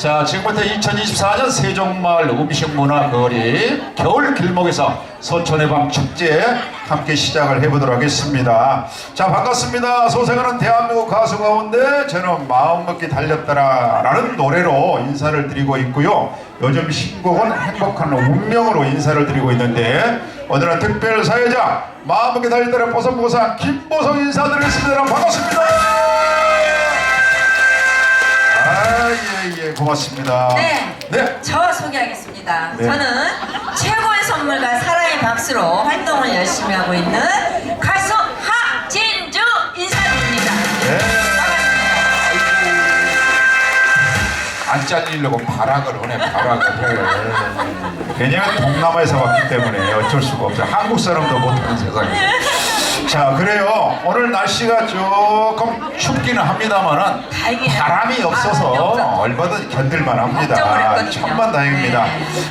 자, 지금부터 2024년 세종마을 음식문화 거리 겨울 길목에서 소천의 밤 축제 함께 시작을 해보도록 하겠습니다. 자, 반갑습니다. 소생하는 대한민국 가수 가운데 저는 마음먹기 달렸더라라는 노래로 인사를 드리고 있고요. 요즘 신곡은 행복한 운명으로 인사를 드리고 있는데 오늘은 특별 사회자 마음먹기 달렸더라 보성보상 김보성 인사드리겠습니다. 반갑습니다. 아, 예, 예, 고맙습니다. 네. 네. 저 소개하겠습니다. 네. 저는 최고의 선물과 사랑의 박수로 활동을 열심히 하고 있는 가수 하진주 인사드립니다. 네. 반갑습니다. 안 잘리려고 발악을 하네, 발악을 해. 왜냐면 동남아에서 왔기 때문에 어쩔 수가 없어요. 한국 사람도 못하는 세상에. 자, 그래요. 오늘 날씨가 조금 춥기는 합니다만은. 바람이 없어서 바람이 없어서. 얼마든 견딜만 걱정을 합니다. 했거든요. 천만 다행입니다.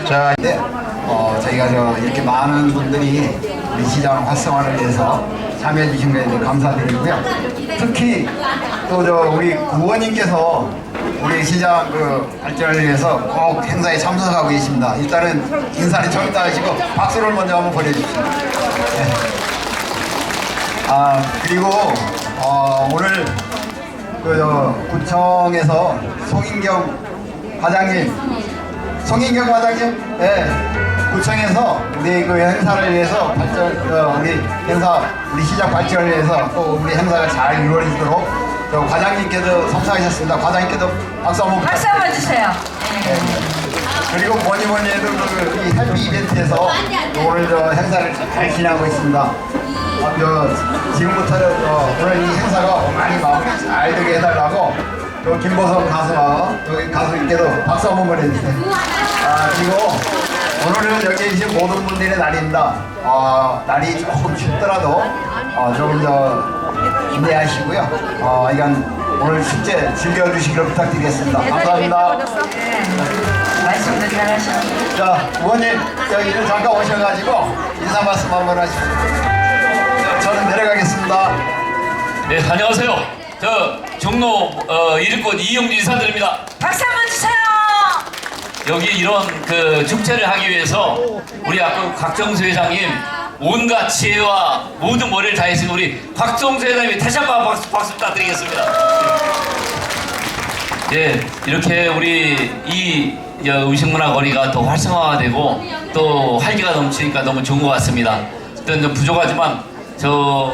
자, 네, 어, 저희가 저 이렇게 많은 분들이 우리 시장 활성화를 위해서 참여해 주신 거에 대해 감사드리고요. 특히 또 저 우리 구원님께서 우리 시장 그 발전을 위해서 꼭 행사에 참석하고 계십니다. 일단은 인사를 좀 이따 하시고 박수를 먼저 한번 보내주십시오. 네. 아 그리고 어, 오늘 그 저, 구청에서 송인경 과장님 송인경 과장님, 네, 구청에서 우리 그 행사를 위해서 발전, 어, 우리 행사, 우리 시장 발전을 위해서 또 우리 행사가 잘 이루어지도록 저 과장님께도 섬사하셨습니다. 과장님께도 박수 한번 박수 한번 주세요. 네. 그리고 뭐니 뭐니 해도 그, 이 헬피 이벤트에서 오늘 저 행사를 잘 진행하고 있습니다. 아, 저, 지금부터 저, 오늘 이 행사가 많이 마무리 잘 되게 해달라고 또 김보성 가수와 여기 가수님께도 박수 한번 보내주세요. 아, 그리고 오늘은 여기 계신 모든 분들의 날입니다. 아, 날이 조금 춥더라도 어, 조금 더 기대하시고요. 어, 이건 오늘 축제 즐겨주시기를 부탁드리겠습니다. 감사합니다. 네. 말씀도 잘하시고. 자, 의원님 여기 좀 잠깐 오셔가지고 인사 말씀 한번 하시죠. 내려가겠습니다. 네, 안녕하세요. 저 종로 어, 이름꽃 이영주 인사드립니다. 박수 한번 주세요. 여기 이런 그 축제를 하기 위해서 우리 아까 곽정수 회장님 온갖 지혜와 모든 머리를 다해서 우리 곽정수 회장님 다시 한번 박수, 박수 부탁드리겠습니다. 예, 이렇게 우리 이저 음식문화 거리가 더 활성화되고 또 활기가 넘치니까 너무 좋은 것 같습니다. 또좀 부족하지만 저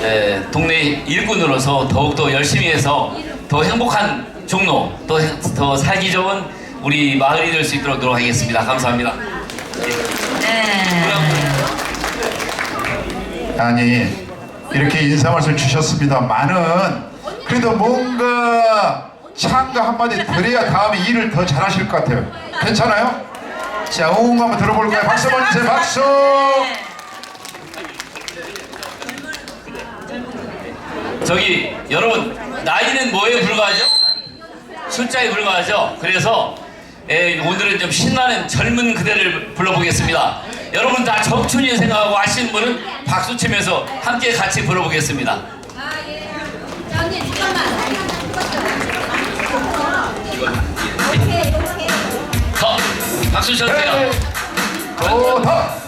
예, 동네 일꾼으로서 더욱더 열심히 해서 더 행복한 종로, 또더 살기 좋은 우리 마을이 될 수 있도록 노력하겠습니다. 감사합니다. 네. 아니 이렇게 인사 말씀 주셨습니다만은 그래도 뭔가 참가 한마디 드려야 다음에 일을 더 잘하실 것 같아요. 괜찮아요? 자, 응 한번 들어볼까요? 박수 한번 주세요. 박수. 저기 여러분 나이는 뭐에 불과하죠? 숫자에 불과하죠. 그래서 예, 오늘은 좀 신나는 젊은 그대를 불러보겠습니다. 여러분 다 적춘이 생각하고 아시는 분은 박수 치면서 함께 같이 불러보겠습니다. 아, 예. 자, 언니, 잠깐만. 더 박수 쳐주세요. 좋다. 좀더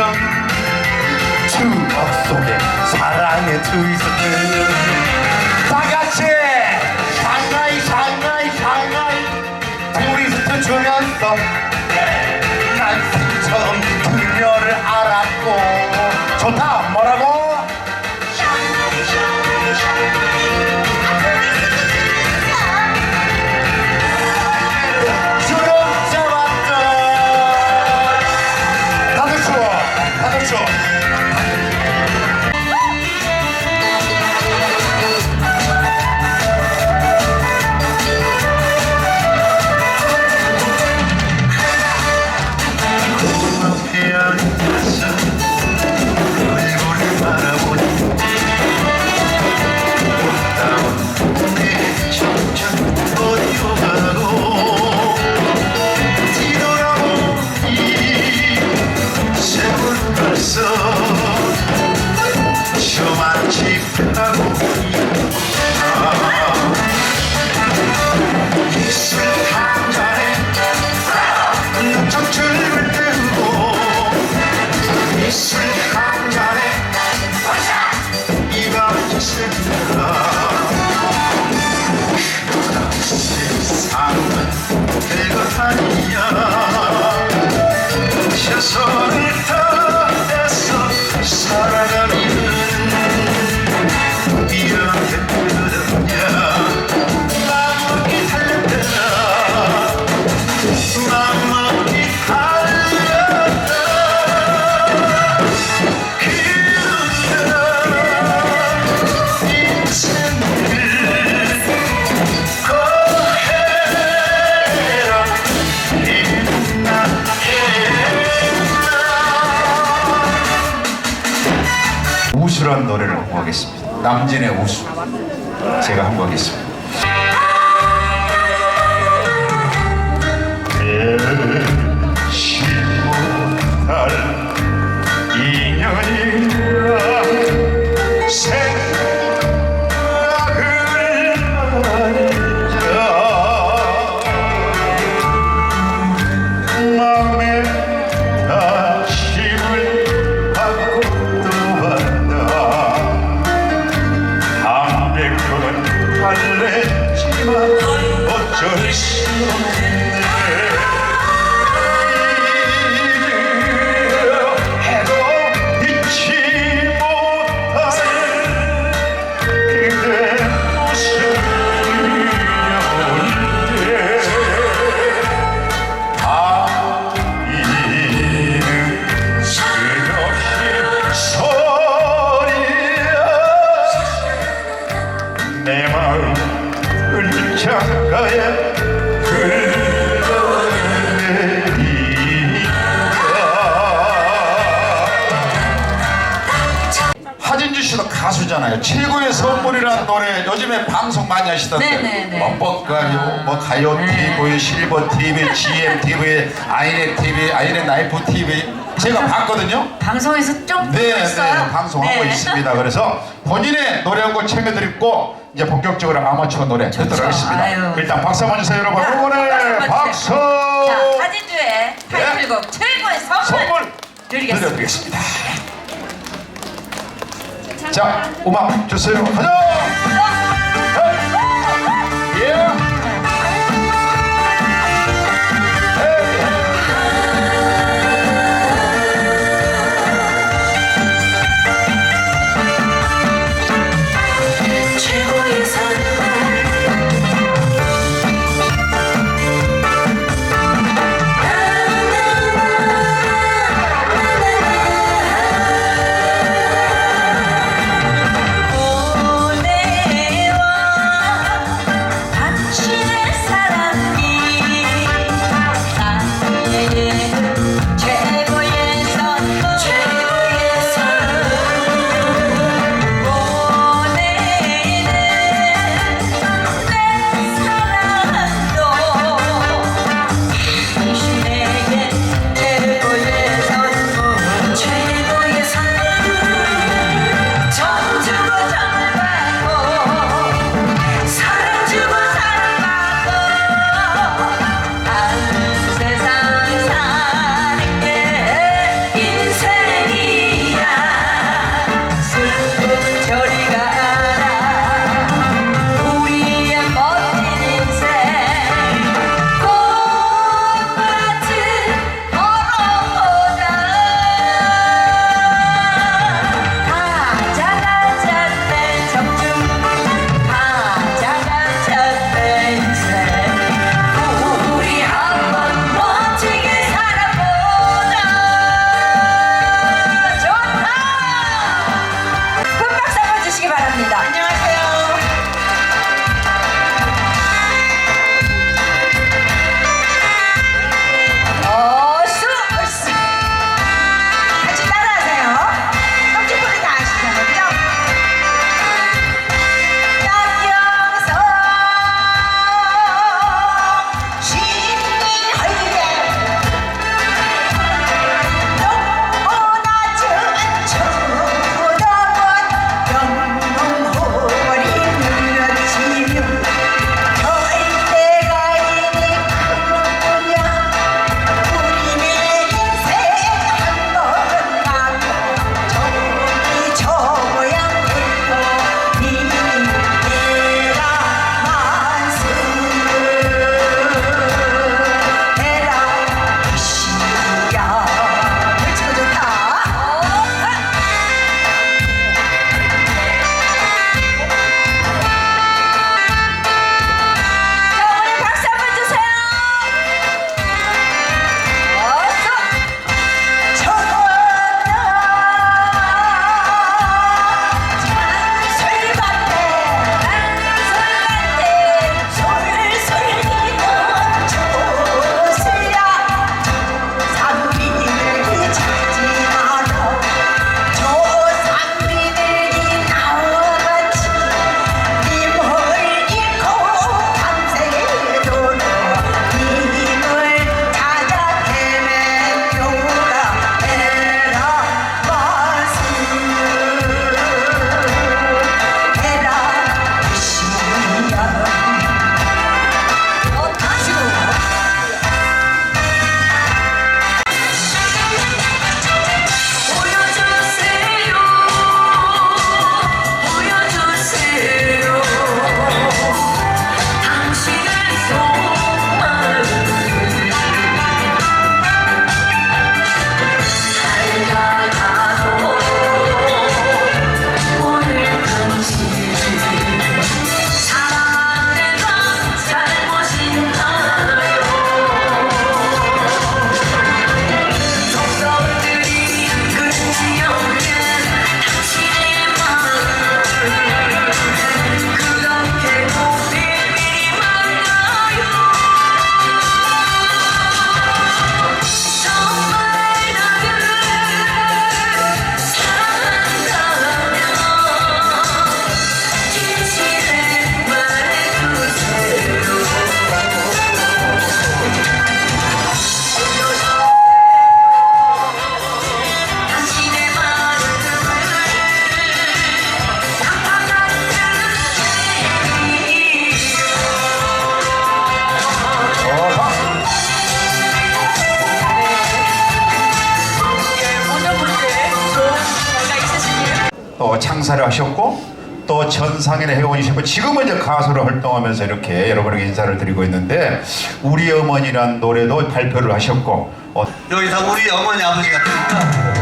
누비던 추억 속에 사랑의 트위스트 다 같이 샹하이 별 하겠습니다. 남진의 우수. 제가 한번 하겠습니다. GM TV, 아이넷 TV, 아이넷 라이프 TV 제가 봤거든요. 방송에서 좀 네, 네, 있어요. 방송하고 네. 있습니다. 그래서 본인의 노래 한 곡 챙겨드리고 이제 본격적으로 아마추어 노래 듣도록 하겠습니다. 아유. 일단 박수 한번 주세요, 여러분. 자, 응원의 박수! 한번. 자, 하진주의 타이틀곡 최고의 선물, 선물 드리겠습니다. 드려드리겠습니다. 자, 음악 주세요. 가자! 예! 상인의 회원이시고 지금은 이제 가수로 활동하면서 이렇게 여러분에게 인사를 드리고 있는데 우리 어머니란 노래도 발표를 하셨고 어, 여기 다 우리 어머니 아버지 같으니까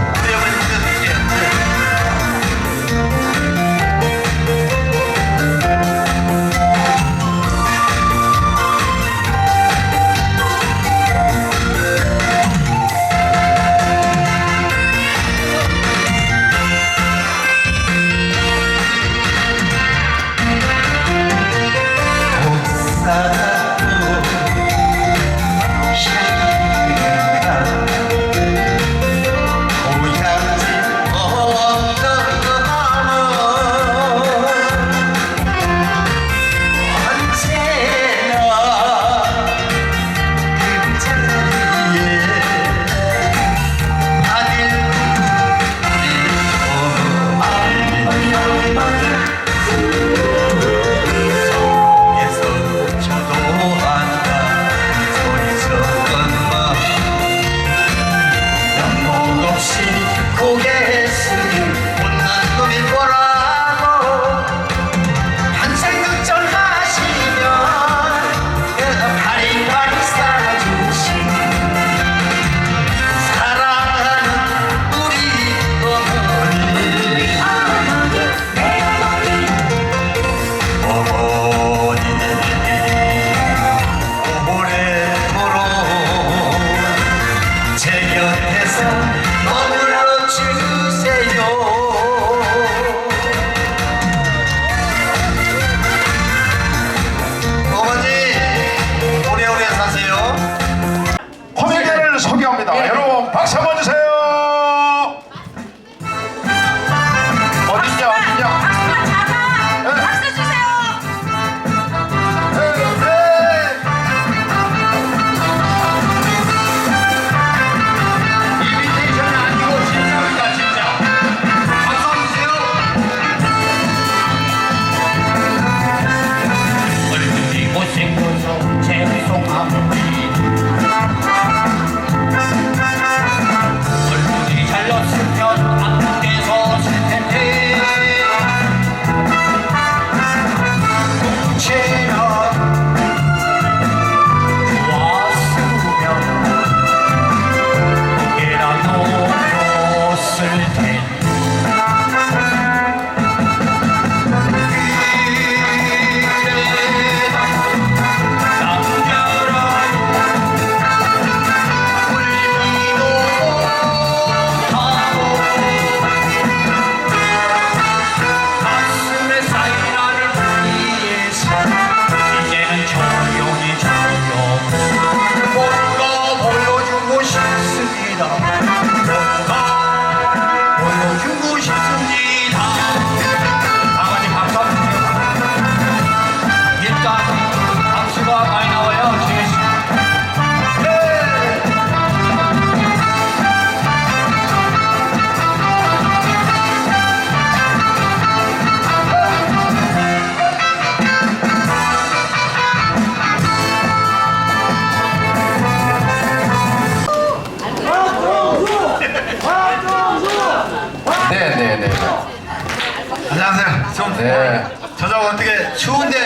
네. 저녁 어떻게 추운데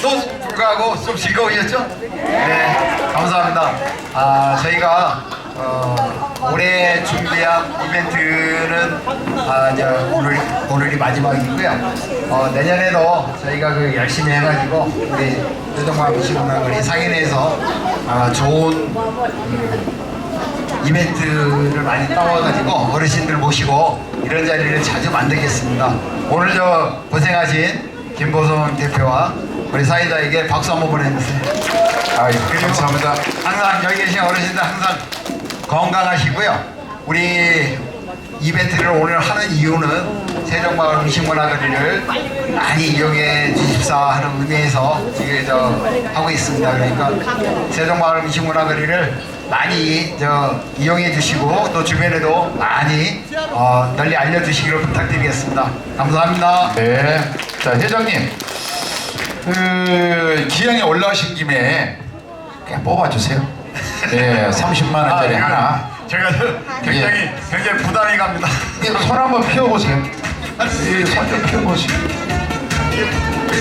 또 불구하고 좀 즐거우셨죠? 네, 감사합니다. 아 저희가 어, 올해 준비한 이벤트는 아, 이제 오늘 오늘이 마지막이고요. 어, 내년에도 저희가 그 열심히 해가지고 우리 유동만 미시문화거리 상인회에서 아, 좋은 음, 이벤트를 많이 따와가지고 어르신들 모시고 이런 자리를 자주 만들겠습니다. 오늘 저 고생하신 김보성 대표와 우리 사이다에게 박수 한번 보내주세요. 아이, 그리고 감사합니다. 항상 여기 계신 어르신들 항상 건강하시고요. 우리 이벤트를 오늘 하는 이유는 세종마을 음식문화거리를 많이 이용해 주십사 하는 의미에서 지금 저 하고 있습니다. 그러니까 세종마을 음식문화거리를 많이 저 이용해 주시고 또 주변에도 많이 어, 널리 알려주시기를 부탁드리겠습니다. 감사합니다. 네. 자, 회장님. 그, 기왕에 올라오신 김에 그냥 뽑아주세요. 네, 30만원짜리 이거 하나. 제가 굉장히 굉장히 부담이 갑니다. 손 한번 피워보세요. 손좀 피워보세요.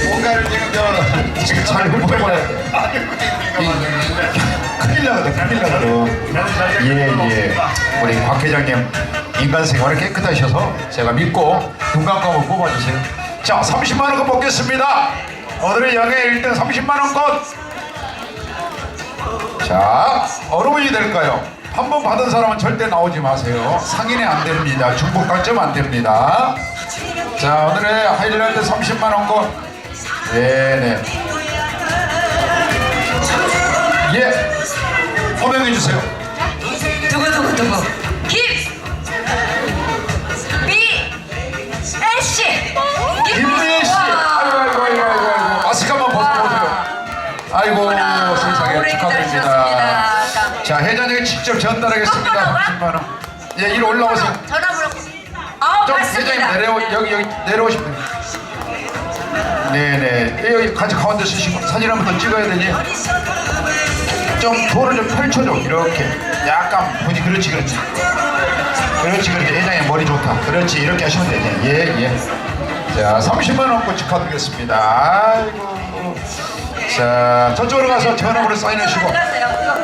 뭔가를 지금 저 지금 잘 훑어봐야 큰일 나거든, 큰일 나거든. 예, 예. 우리 곽 회장님, 인간 생활이 깨끗하셔서 제가 믿고 눈 감고 뽑아주세요. 자, 30만 원권 뽑겠습니다. 오늘의 영예 1등 30만 원권. 자, 어느 분이 될까요? 한 번 받은 사람은 절대 나오지 마세요. 상인이 안 됩니다. 중복 당첨 안 됩니다. 자, 오늘의 하이라이트 30만 원권. 네네. 예. 호명해 주세요. 두구 두구 두구 김 미, 애씨 김미애 씨. 아이고 아이고 아이고 아이고. 마스크 한번 벗어보세요. 아이고 세상에 축하드립니다. 자 회장님이 직접 전달하겠습니다. 번호가? 10만 원. 예, 이리 올라오세요. 좀 회장님 내려 여기 여기 내려오시면. 네네. 예, 여기 같이 가운데 쓰시고 사진 한 번 더 찍어야 되니. 좀 돌을 좀 펼쳐줘 이렇게. 약간 보니 그렇지 그렇지. 그렇지 그렇지 회장님 머리 좋다. 그렇지 이렇게 하시면 되지. 예 예. 자 30만 원 권 축하드리겠습니다. 아이고. 자 저쪽으로 가서 전화번호 사인하시고.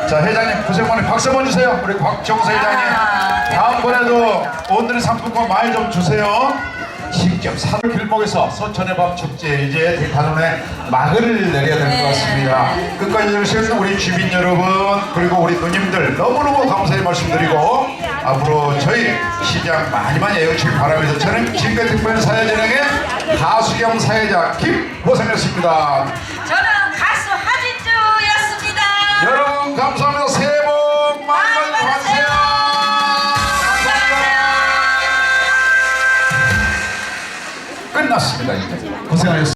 자 회장님 고생 많이 박수 한번 주세요. 우리 곽정서 회장님. 아, 네. 다음번에도 오늘의 상품권 많이 좀 주세요. 직접 산 길목에서 서천의 밤 축제 이제 대탄원에 막을 내려야 될것 네. 같습니다. 끝까지 들으신 우리 주민 여러분 그리고 우리 누님들 너무너무 감사의 말씀드리고 앞으로 저희 시장 많이 많이 애용칠 바라면서 저는 지금까지 특별 사회진흥의 하수경 사회자 김고생했습니다. 저는 가수 하진주였습니다. 여러분 감사합니다. 새해 복 많이 많이 받으세요. 감사합니다. 끝났습니다. 이제 고생하셨습니다.